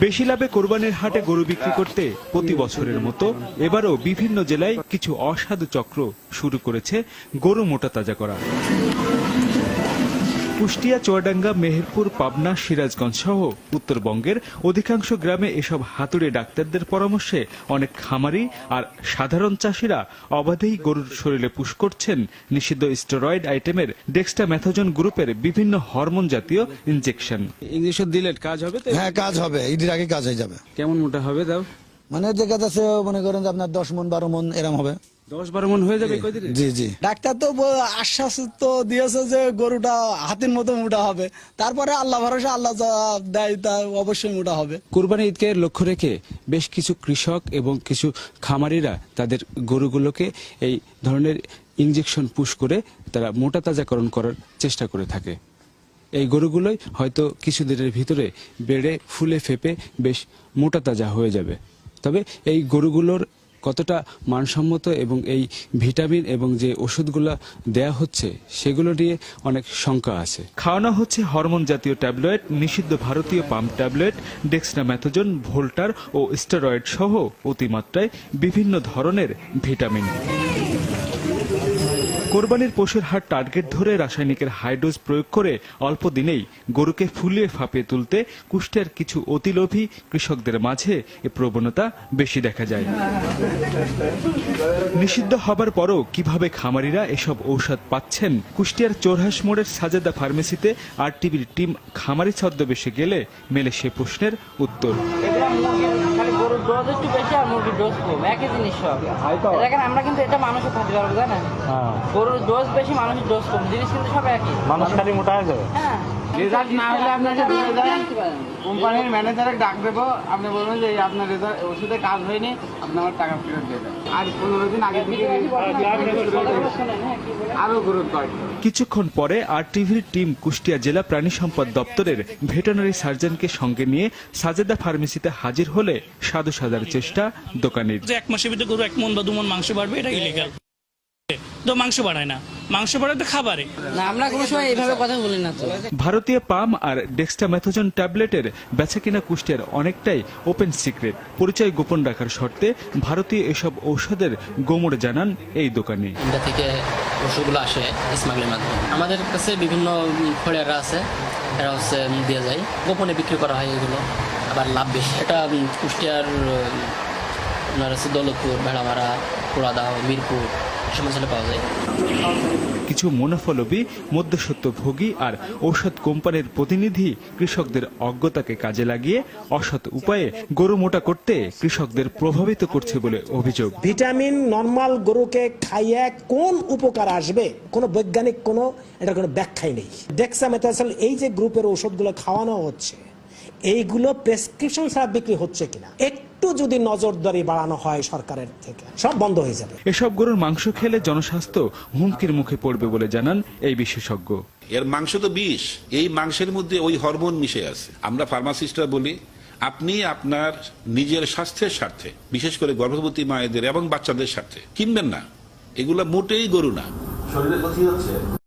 বেশি লাভে কোরবানির হাটে গরু বিক্রি করতে প্রতি বছরের মতো এবারও বিভিন্ন জেলায় কিছু অসাধু চক্র শুরু করেছে গরু মোটা তাজা করা। কুষ্টিয়া চুয়াডাঙ্গা মেহেরপুর পাবনা সিরাজগঞ্জ সহ উত্তরবঙ্গের অধিকাংশ গ্রামে এসব হাতুড়ে ডাক্তারদের পরামর্শে অনেক খামারি আর সাধারণ চাষিরা অবাধেই গরুর শরীরে পুশ করছেন নিষিদ্ধ স্টেরয়েড আইটেমের ডেক্সটা ডেক্সটাম্যাথোজন গ্রুপের বিভিন্ন হরমোন জাতীয় ইনজেকশন। ইঞ্জেকশন দিলে কাজ হবে হ্যাঁ কাজ হবে। ঈদের আগে কাজ হয়ে যাবে। কেমন মোটা হবে তাও? মানে দেখা যাচ্ছে মনে করেন যে আপনার দশ মন বারো মন এরম হবে। দশ বারো মন হয়ে যাবে জি। জি ডাক্তার তো আশ্বাস তো দিয়েছে যে গরুটা হাতির মতো মোটা হবে। তারপরে আল্লাহ ভরসা আল্লাহ দেয় তা অবশ্যই মোটা হবে। কুরবানি ঈদকে লক্ষ্য রেখে বেশ কিছু কৃষক এবং কিছু খামারিরা তাদের গরুগুলোকে এই ধরনের ইঞ্জেকশন পুশ করে তারা মোটা তাজাকরণ করার চেষ্টা করে থাকে। এই গরুগুলোই হয়তো কিছুদিনের ভিতরে বেড়ে ফুলে ফেপে বেশ মোটা তাজা হয়ে যাবে। তবে এই গরুগুলোর কতটা মানসম্মত এবং এই ভিটামিন এবং যে ওষুধগুলো দেয়া হচ্ছে, সেগুলো নিয়ে অনেক শঙ্কা আছে। খাওয়ানো হচ্ছে হরমোন জাতীয় ট্যাবলেট, নিষিদ্ধ ভারতীয় পাম্প ট্যাবলেট ডেক্সনাম্যাথোজন ভোল্টার ও স্টেরয়েড সহ অতিমাত্রায় বিভিন্ন ধরনের ভিটামিন। কোরবানির পশুর হাট টার্গেট ধরে রাসায়নিকের হাইডোজ প্রয়োগ করে অল্প দিনেই গরুকে ফুলিয়ে ফাঁপিয়ে তুলতে কুষ্টিয়ার কিছু অতিলোভী কৃষকদের মাঝে এ প্রবণতা বেশি দেখা যায়। নিষিদ্ধ হবার পরও কীভাবে খামারিরা এসব ঔষধ পাচ্ছেন? কুষ্টিয়ার চোরহাস মোড়ের সাজেদা ফার্মেসিতে আর টিভির টিম খামারি ছদ্মবেশে গেলে মেলে সে প্রশ্নের উত্তর। খালি গরুর ডোজ একটু বেশি আর মুরগির ডোজ কম একই জিনিস সব। দেখেন আমরা কিন্তু এটা মানুষও খাতে পারব জানেন? গরুর ডোজ বেশি মানুষের ডোজ কম জিনিস কিন্তু সব একই। মানুষ খালি মোটা হয়ে যাবে? হ্যাঁ। রেজাল্ট না হলে আপনাকে দিয়ে দেয়। কোম্পানির ম্যানেজারে ডাক দেবো। আপনি বলবেন যে আপনার রেজাল্ট ওষুধে কাজ হয়নি আপনি আমার টাকা ফেরত দিয়ে দেন। আর পনেরো দিন আগে থেকে আরও গুরুত্ব কিছুক্ষণ পরে আর টিভির টিম কুষ্টিয়া জেলা প্রাণী সম্পদ দপ্তরের ভেটেনারি সার্জনকে সঙ্গে নিয়ে সাজেদা ফার্মেসিতে হাজির হলে সাধু সাজার চেষ্টা দোকানের। যে এক মাসের ভিতরে গরু এক মন বা দু মন মাংস বাড়বে এটা ইলিগাল তো মাংস বাড়ায় না। মাংস বাড়ায় তো খাবারে। না আমরা কোনো সময় এইভাবে কথা বলি না তো। ভারতীয় পাম আর ডেক্সটাম্যাথোজন ট্যাবলেটের বেচাকেনা কুষ্টিয়ার অনেকটাই ওপেন সিক্রেট পরিচয় গোপন রাখার শর্তে ভারতীয় এসব ঔষধের গোমর জানান এই দোকানি। ইন্ডিয়া থেকে ওষুধগুলো আসে স্মাগলের মাধ্যমে। আমাদের কাছে বিভিন্ন খড়িয়াররা আছে এরা হচ্ছে দিয়ে যায়। গোপনে বিক্রি করা হয় এগুলো আবার লাভ বেশি। এটা কুষ্টিয়ার আপনার হচ্ছে দৌলতপুর ভেড়ামারা পোড়াদাহ মিরপুর অঞ্চলে পাওয়া যায়। কিছু মুনাফালবী আর ঔষধ কোম্পানির প্রতিনিধি কৃষকদের অজ্ঞতাকে কাজে লাগিয়ে অসৎ উপায়ে গরু মোটা করতে কৃষকদের প্রভাবিত করছে বলে অভিযোগ। ভিটামিন নর্মাল গরুকে খাইয়ে কোন উপকার আসবে? কোনো বৈজ্ঞানিক কোনো এটা কোনো ব্যাখ্যাই নেই। ডেক্সামেথাসল এই যে গ্রুপের ওষুধগুলো খাওয়ানো হচ্ছে এইগুলো প্রেসক্রিপশন ছাড়া বিক্রি হচ্ছে কিনা? একটু যদি নজরদারি বাড়ানো হয় সরকারের থেকে সব বন্ধ হয়ে যাবে। এসব গরুর মাংস খেলে জনস্বাস্থ্য হুমকির মুখে পড়বে বলে জানান এই বিশেষজ্ঞ। এর মাংস তো বিষ এই মাংসের মধ্যে ওই হরমোন মিশে আছে। আমরা ফার্মাসিস্টরা বলি আপনি আপনার নিজের স্বাস্থ্যের স্বার্থে বিশেষ করে গর্ভবতী মায়েদের এবং বাচ্চাদের স্বার্থে কিনবেন না। এগুলা মোটেই গরু না।